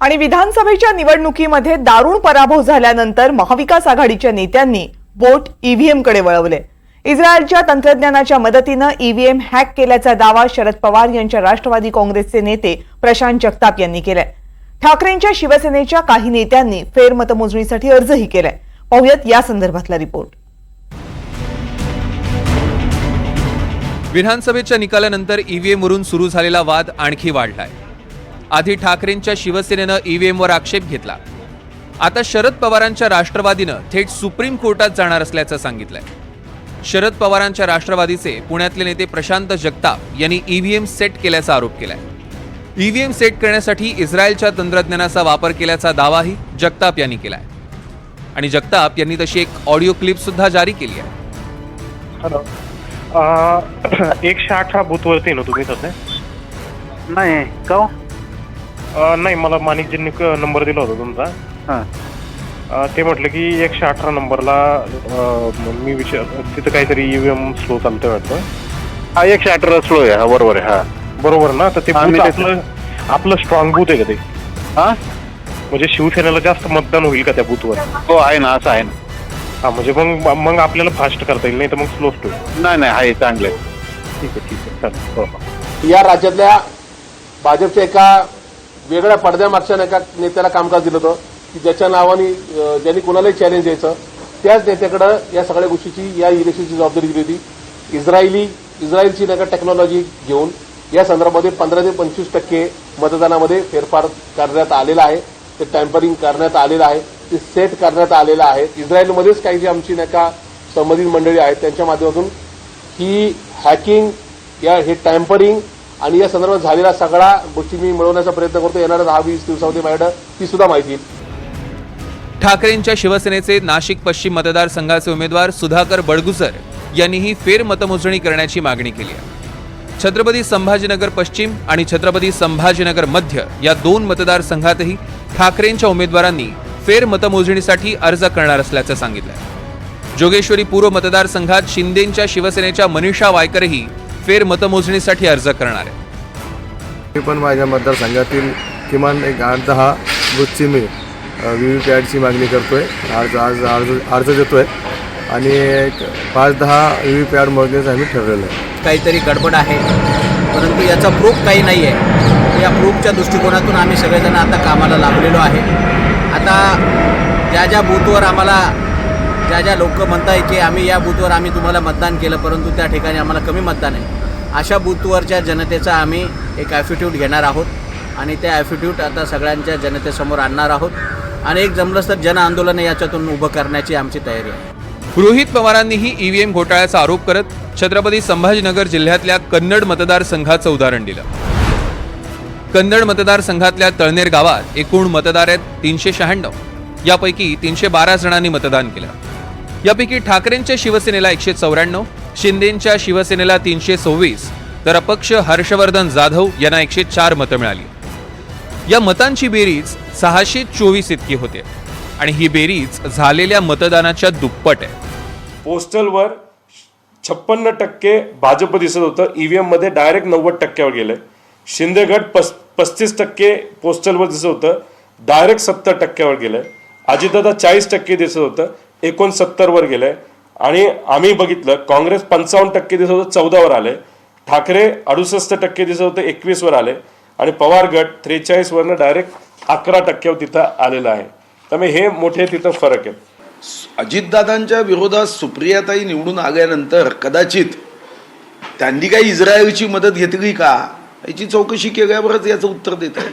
आणि विधानसभेच्या निवडणुकीमध्ये दारुण पराभव झाल्यानंतर महाविकास आघाडीच्या नेत्यांनी बोट ईव्हीएमकडे वळवले. इस्रायलच्या तंत्रज्ञानाच्या मदतीनं ईव्हीएम हॅक केल्याचा दावा शरद पवार यांच्या राष्ट्रवादी काँग्रेसचे नेते प्रशांत जगताप यांनी केलाय. ठाकरेंच्या शिवसेनेच्या काही नेत्यांनी फेरमतमोजणीसाठी अर्जही केलाय. पाहुयात या संदर्भातला रिपोर्ट. विधानसभेच्या निकालानंतर ईव्हीएमवरून सुरू झालेला वाद आणखी वाढलाय. आधी ठाकरेंच्या शिवसेनेनं ईव्हीएमवर आक्षेप घेतला. आता शरद पवारांच्या राष्ट्रवादीनं थेट सुप्रीम कोर्टात जाणार असल्याचं सांगितलंय. शरद पवारांच्या राष्ट्रवादीचे पुण्यातले नेते प्रशांत जगताप यांनी ईव्हीएम सेट केल्याचा आरोप केलाय. ईव्हीएम सेट करण्यासाठी इस्रायलच्या तंत्रज्ञानाचा वापर केल्याचा दावाही जगताप यांनी केलाय. आणि जगताप यांनी तशी एक ऑडिओ क्लिप सुद्धा जारी केली आहे. हॅलो. अं, एकशे अठरा बूथवरती आहे ना तुम्ही सध्या? नाही का? अं, नाही मला माणिकजींनी क- नंबर दिला होता तुमचा. हां. अं, ते म्हटलं की एकशे अठरा नंबरला अं, मी विचार तिथं काहीतरी ईव्हीएम स्लो चालतोय वाटतं. हा एकशे अठरा स्लो आहे. हा बरोबर आहे. हा. बरोबर ना? तर ते हा, आपलं आपलं स्ट्रॉंग बूथ आहे का ते? हा? म्हणजे शिवसेनेला जास्त मतदान होईल का त्या बूथवर हो आहे ना असं आहे ना. हा म्हणजे मग मग आपल्याला फास्ट करता येईल नाही तर मग स्लो होईल नाही नाही आहे चांगले ठीक आहे ठीक आहे. चालेल. हो हो. या राज्यातल्या भाजपच्या एका वेगळ्या पडद्यामागच्या एका नेत्याला कामकाज दिलं होतं की ज्याच्या नावाने ज्यांनी कोणालाही चॅलेंज द्यायचं त्याच नेत्याकडं या सगळ्या गोष्टीची या इलेक्शनची जबाबदारी दिली होती. इस्रायली इस्रायलची नाही का टेक्नॉलॉजी घेऊन या संदर्भामध्ये पंधरा ते पंचवीस टक्के मतदानामध्ये फेरफार करण्यात आलेला आहे. ते टॅम्परिंग करण्यात आलेलं आहे. ते सेट करण्यात आलेलं आहे. इस्रायलमध्येच काही जी आमची नाही का संबंधित मंडळी आहेत त्यांच्या माध्यमातून ही हॅकिंग या हे टॅम्परिंग आणि या संदर्भात झालेल्या सगळ्या गोष्टी मी मिळवण्याचा प्रयत्न करतो. येणाऱ्या दहा वीस दिवसामध्ये माझ्याकडे ती सुद्धा माहिती ठाकरेंच्या शिवसेनेचे नाशिक पश्चिम मतदारसंघाचे उमेदवार सुधाकर बडगुसर यांनीही फेरमतमोजणी करण्याची मागणी केली आहे. छत्रपती संभाजीनगर पश्चिम आणि छत्रपती संभाजीनगर मध्य या दोन मतदारसंघातही ठाकरेंच्या उमेदवारांनी फेरमतमोजणीसाठी अर्ज करणार असल्याचं सांगितलं जोगेश्वरी पूर्व मतदारसंघात शिंदेंच्या शिवसेनेच्या मनीषा वायकरही फेर मतमोजणीसाठी अर्ज करणार आहे. मी पण माझ्या मतदारसंघातील किमान एक आठ दहा बूथची मी व्ही व्ही पॅडची मागणी करतो आहे अर्ज आज अर्ज अर्ज देतो आहे आणि एक पाच दहा व्ही व्ही पॅड मोजण्याचं आम्ही ठरलेलं आहे. काहीतरी गडबड आहे. परंतु याचा प्रूफ काही नाही आहे. या प्रूफच्या दृष्टिकोनातून आम्ही सगळेजण आता कामाला लागलेलो आहे. आता ज्या ज्या बूथवर आम्हाला ज्या ज्या लोक म्हणताय की आम्ही या बूथवर आम्ही तुम्हाला मतदान केलं परंतु त्या ठिकाणी आम्हाला कमी मतदान आहे. अशा बूथवरच्या जनतेचा आम्ही एक ॲफिट्यूट घेणार आहोत आणि त्या ॲफिट्यूट आता सगळ्यांच्या जनतेसमोर आणणार आहोत. आणि एक जमलंच तर जन आंदोलन याच्यातून उभं करण्याची आमची तयारी आहे. रोहित पवारांनीही ईव्हीएम घोटाळ्याचा आरोप करत छत्रपती संभाजीनगर जिल्ह्यातल्या कन्नड मतदारसंघाचं उदाहरण दिलं. कन्नड मतदारसंघातल्या तळनेर गावात एकूण मतदार आहेत तीनशे शहाण्णव. यापैकी तीनशे बारा जणांनी मतदान केलं. यापैकी ठाकरेंच्या शिवसेनेला एकशे चौऱ्याण्णव शिंदेंच्या शिवसेनेला तीनशे सव्वीस तर अपक्ष हर्षवर्धन जाधव यांना एकशे चार मतं मिळाली. या मतांची बेरीज सहाशे चोवीस इतकी होते आणि ही बेरीज झालेल्या मतदानाच्या दुप्पट आहे. पोस्टलवर छप्पन्न टक्के भाजप दिसत होतं. ईव्हीएममध्ये डायरेक्ट नव्वद टक्क्यावर गेलंय. शिंदे गट पस पस्तीस टक्के पोस्टलवर दिसत होतं. डायरेक्ट सत्तर टक्क्यावर गेलंय. अजितदादा चाळीस टक्के दिसत होतं. एकोणसत्तरवर गेलंय. आणि आम्ही बघितलं काँग्रेस पंचावन्न टक्के दिसत होतं चौदावर आले ठाकरे अडुसष्ट टक्के दिसत होते एकवीसवर आले आणि पवार गट त्रेचाळीसवरनं डायरेक्ट अकरा टक्क्यावर तिथं आलेलं आहे. त्यामुळे हे मोठे तिथं फरक आहेत अजितदादांच्या विरोधात सुप्रियाताई निवडून आल्यानंतर कदाचित त्यांनी काही इस्रायलची मदत घेतली का? याची चौकशी केल्यावरच याचं उत्तर देत आहे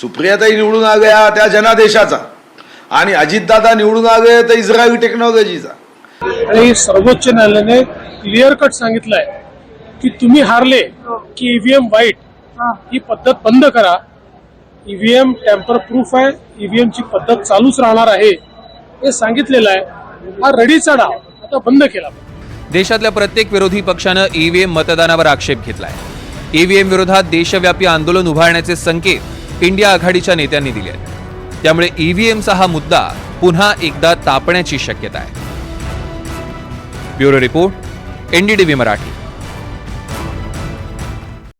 सुप्रियाताई निवडून आल्या त्या जनादेशाचा. आणि अजितदादा निवडून आले तर इस्रायली टेक्नॉलॉजीचा आणि सर्वोच्च न्यायालयाने क्लिअर कट सांगितलंय की तुम्ही हारले की ईव्हीएम वाईट ही पद्धत बंद करा. ईव्हीएम टॅम्पर प्रूफ आहे ईव्हीएम ची पद्धत चालूच राहणार आहे. हे सांगितलेलं आहे. हा रडीचा डाव आता बंद केला. देशातल्या प्रत्येक विरोधी पक्षानं ईव्हीएम मतदानावर आक्षेप घेतलाय. ईव्हीएम विरोधात देशव्यापी आंदोलन उभारण्याचे संकेत इंडिया आघाडीच्या नेत्यांनी दिले आहेत त्यामुळे ईव्हीएमचा हा मुद्दा पुन्हा एकदा तापण्याची शक्यता आहे. Bureau report NDTV Marathi.